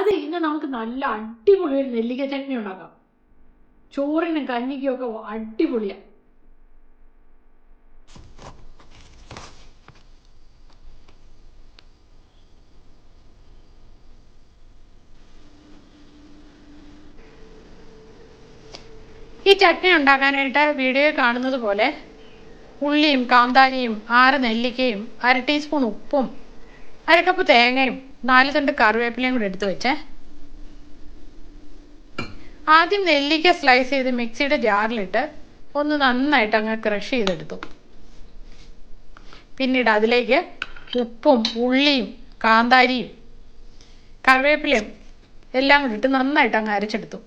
അത് കഴിഞ്ഞാൽ നമുക്ക് നല്ല അടിപൊളി ഒരു നെല്ലിക്ക ചട്നി ഉണ്ടാക്കാം. ചോറിനും കഞ്ഞിക്കും ഒക്കെ അടിപൊളിയാണ് ഈ ചട്നി ഉണ്ടാക്കാനായിട്ട് വീഡിയോയിൽ കാണുന്നത് പോലെ ഉള്ളിയും കാന്താരിയും ആറ് നെല്ലിക്കയും അര ടീസ്പൂൺ ഉപ്പും അര കപ്പ് തേങ്ങയും നാല് തണ്ട് കറിവേപ്പിലയും കൂടെ എടുത്തു വെച്ചേ. ആദ്യം നെല്ലിക്ക സ്ലൈസ് ചെയ്ത് മിക്സിയുടെ ജാറിലിട്ട് ഒന്ന് നന്നായിട്ട് അങ്ങ് ക്രഷ് ചെയ്തെടുത്തു. പിന്നീട് അതിലേക്ക് ഉപ്പും ഉള്ളിയും കാന്താരിയും കറിവേപ്പിലയും എല്ലാം കൂടി ഇട്ട് നന്നായിട്ട് അങ്ങ് അരച്ചെടുത്തു.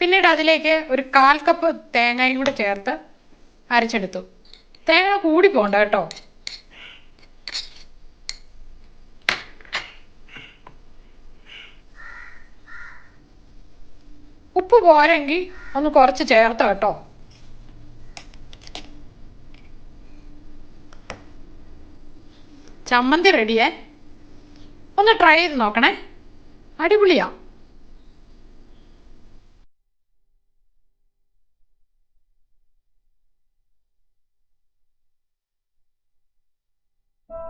പിന്നീട് അതിലേക്ക് ഒരു കാൽ കപ്പ് തേങ്ങയും കൂടെ ചേർത്ത് അരച്ചെടുത്തു. തേങ്ങ കൂടി പോണ്ട കേട്ടോ. ഉപ്പ് പോരെങ്കിൽ ഒന്ന് കുറച്ച് ചേർത്ത് കേട്ടോ. ചമ്മന്തി റെഡിയേ ഒന്ന് ട്രൈ ചെയ്ത് നോക്കണേ. അടിപൊളിയാ.